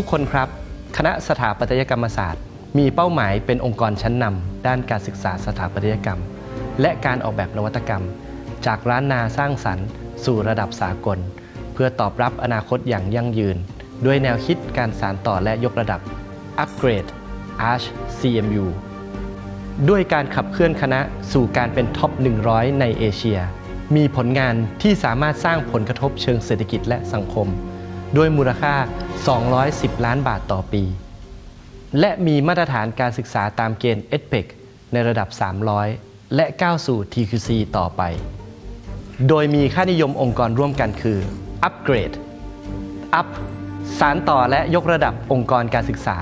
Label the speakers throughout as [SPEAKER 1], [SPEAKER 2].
[SPEAKER 1] ทุกคนครับ คณะสถาปัตยกรรมศาสตร์ มีเป้าหมายเป็นองค์กรชั้นนำด้านการศึกษาสถาปัตยกรรม และการออกแบบนวัตกรรม จากร้านนาสร้างสรรค์ สู่ระดับสากล เพื่อตอบรับอนาคตอย่างยั่งยืน ด้วยแนวคิดการสานต่อและยกระดับ Upgrade Arch CMU ด้วยการขับเคลื่อนคณะสู่การเป็นท็อป 100 ในเอเชีย มีผลงานที่สามารถสร้างผลกระทบเชิงเศรษฐกิจและสังคม ด้วยมูลค่า 210 ล้านบาทต่อปี และมีมาตรฐานการศึกษาตามเกณฑ์ EDPEC ในระดับ 300 และก้าวสู่ TQC ต่อไป โดยมีค่านิยมองค์กรร่วมกันคือ Upgrade Up สารต่อและยกระดับองค์กรการศึกษา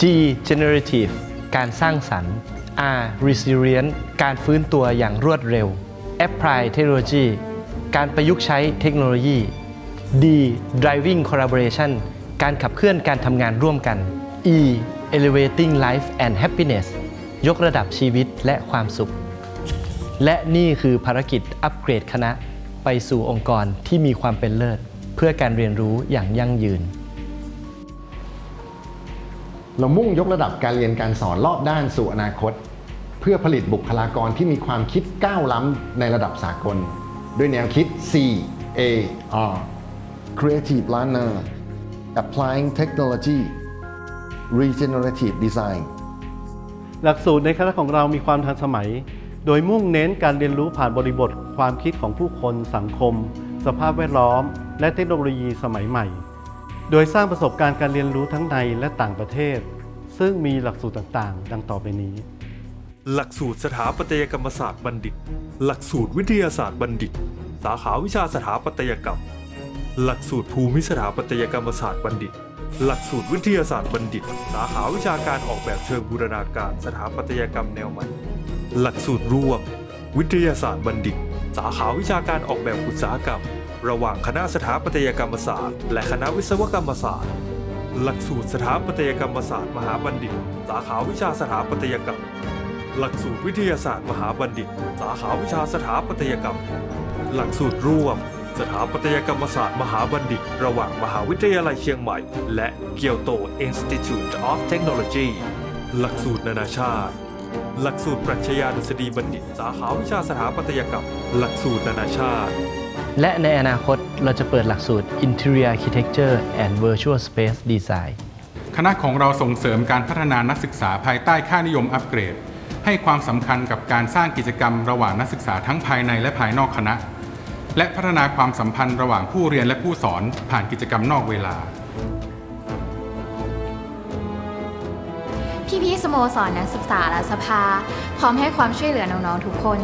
[SPEAKER 1] G generative การสร้างสรรค์ R resilient การฟื้นตัวอย่างรวดเร็ว Apply technology การประยุกต์ใช้เทคโนโลยี D driving collaboration การขับเคลื่อนการทำงานร่วมกัน E elevating life and happiness ยกระดับชีวิตและความสุข และนี่คือภารกิจอัปเกรดคณะไปสู่องค์กรที่มีความเป็นเลิศ เพื่อการเรียนรู้อย่างยั่งยืน
[SPEAKER 2] เรามุ่งยกระดับการเรียนการสอนรอบด้านสู่อนาคต เพื่อผลิตบุคลากรที่มีความคิดก้าวล้ำในระดับสากล ด้วยแนวคิด C A R Creative Learner Applying Technology Regenerative Design
[SPEAKER 3] หลักสูตรในคณะของเรามีความทันสมัย โดยมุ่งเน้นการเรียนรู้ผ่านบริบท ความคิดของผู้คน สังคม สภาพแวดล้อม และเทคโนโลยีสมัยใหม่ โดยสร้างประสบการณ์การเรียนรู้ทั้งในและต่างประเทศ ซึ่งมีหลักสูตรต่างๆ ดังต่อไปนี้
[SPEAKER 4] หลักสูตรสถาปัตยกรรมศาสตร์บัณฑิต หลักสูตรวิทยาศาสตร์บัณฑิต สาขาวิชาสถาปัตยกรรม หลักสูตรภูมิสถาปัตยกรรมศาสตร์บัณฑิต หลักสูตรวิทยาศาสตร์บัณฑิต สาขาวิชาการออกแบบเชิงบูรณาการสถาปัตยกรรมแนวใหม่ หลักสูตรร่วม วิทยาศาสตร์บัณฑิต สาขาวิชาการออกแบบอุตสาหกรรม ระหว่างคณะสถาปัตยกรรมศาสตร์ และคณะวิศวกรรมศาสตร์ หลักสูตรสถาปัตยกรรมศาสตร์มหาบัณฑิต สาขาวิชาสถาปัตยกรรม หลักสูตรวิทยาศาสตร์มหาบัณฑิต สาขาวิชาสถาปัตยกรรม หลักสูตรร่วม สถาปัตยกรรมศาสตร์มหาบัณฑิต ระหว่างมหาวิทยาลัยเชียงใหม่ และเกียวโต Institute of Technology หลักสูตรนานาชาติ หลักสูตรปรัชญาดุษฎีบัณฑิต สาขาวิชาสถาปัตยกรรม หลักสูตรนานาชาติ
[SPEAKER 1] และในอนาคตเราจะเปิดหลักสูตร Interior Architecture and Virtual Space Design
[SPEAKER 5] คณะของเราส่งเสริมการพัฒนานักศึกษาภายใต้ค่านิยมอัปเกรด ให้ความสำคัญกับการสร้างกิจกรรมระหว่างนักศึกษาทั้งภายในและภายนอกคณะ และพัฒนาความสัมพันธ์ระหว่างผู้เรียนและผู้สอนผ่านกิจกรรมนอกเวลา
[SPEAKER 6] พี่ๆสโมสรนักศึกษาและสภา พร้อมให้ความช่วยเหลือน้องๆทุกคน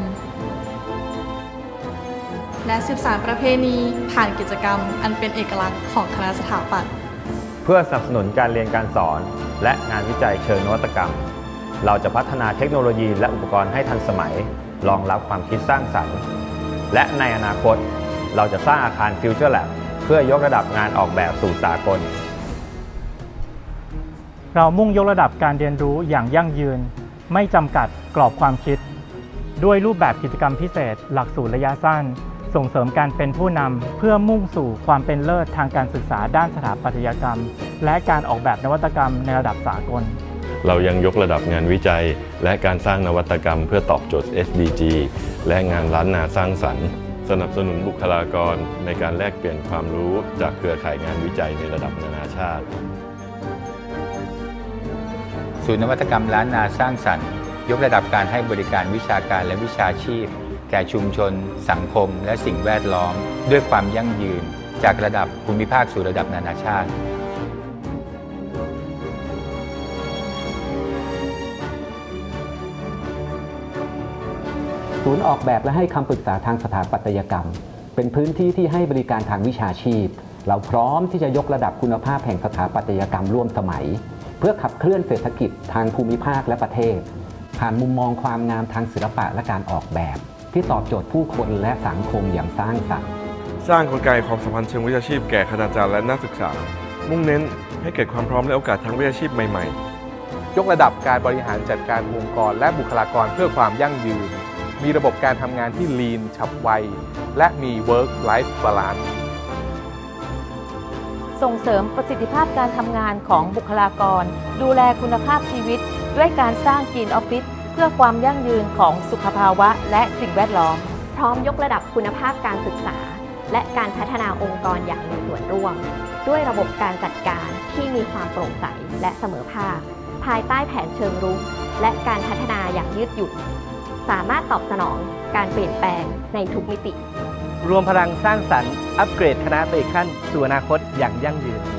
[SPEAKER 7] และสืบสานประเพณีผ่านกิจกรรม อันเป็นเอกลักษณ์ของคณะสถาปัตย์
[SPEAKER 8] เพื่อสนับสนุนการเรียนการสอน และงานวิจัยเชิงนวัตกรรม เราจะพัฒนาเทคโนโลยีและอุปกรณ์ให้ทันสมัย รองรับความคิดสร้างสรรค์ และในอนาคต เราจะสร้างอาคาร Future Lab เพื่อยกระดับงานออกแบบสู่สากล
[SPEAKER 9] เรามุ่งยกระดับการเรียนรู้อย่างยั่งยืน ไม่จำกัดกรอบความคิด ด้วยรูปแบบกิจกรรมพิเศษ หลักสูตรระยะสั้น ส่งเสริมการเป็นผู้นำเพื่อมุ่งสู่ความเป็นเลิศทางการศึกษาด้านสถาปัตยกรรม และการออกแบบนวัตกรรมในระดับสากล
[SPEAKER 10] เรายังยกระดับงานวิจัย และการสร้างนวัตกรรมเพื่อตอบโจทย์ SDG และงานล้านนาสร้างสรรค์ สนับสนุนบุคลากรในการแลกเปลี่ยนความรู้จากเครือข่ายงานวิจัยในระดับนานาชาติ
[SPEAKER 11] ศูนย์นวัตกรรมล้านนาสร้างสรรค์ ยกระดับการให้บริการวิชาการและวิชาชีพ แก่ชุมชน สังคม และสิ่งแวดล้อม ด้วยความยั่งยืน จากระดับภูมิภาคสู่ระดับนานาชาติ
[SPEAKER 12] ศูนย์ออกแบบและให้คำปรึกษาทางสถาปัตยกรรม เป็นพื้นที่ที่ให้บริการทางวิชาชีพ เราพร้อมที่จะยกระดับคุณภาพแห่งสถาปัตยกรรมร่วมสมัย เพื่อขับเคลื่อนเศรษฐกิจทางภูมิภาคและประเทศ ผ่านมุมมองความงามทางศิลปะและการออกแบบ ที่ตอบโจทย์ผู้คนและสังคมอย่างสร้างสรรค์
[SPEAKER 13] สร้างกลไกความสัมพันธ์เชิงวิชาชีพแก่คณาจารย์และนักศึกษา มุ่งเน้นให้เกิดความพร้อมและโอกาสทางวิชาชีพใหม่ ๆ
[SPEAKER 14] ยกระดับการบริหารจัดการองค์กรและบุคลากรเพื่อความยั่งยืน มีระบบการทำงานที่ lean ฉับไว และมี work life balance
[SPEAKER 15] ส่งเสริมประสิทธิภาพการทำงานของบุคลากร ดูแลคุณภาพชีวิต ด้วยการสร้างกินออฟฟิศเพื่อความยั่งยืนของสุขภาวะและสิ่งแวดล้อม
[SPEAKER 16] พร้อมยกระดับคุณภาพการศึกษา และการพัฒนาองค์กรอย่างมีส่วนร่วม ด้วยระบบการจัดการที่มีความโปร่งใสและเสมอภาค ภายใต้แผนเชิงรุกและการพัฒนาอย่างยืดหยุ่น สามารถตอบสนองการเปลี่ยนแปลงในทุกมิติ
[SPEAKER 1] รวมพลังสร้างสรรค์อัปเกรดคณะไปอีกขั้นสู่อนาคตอย่างยั่งยืน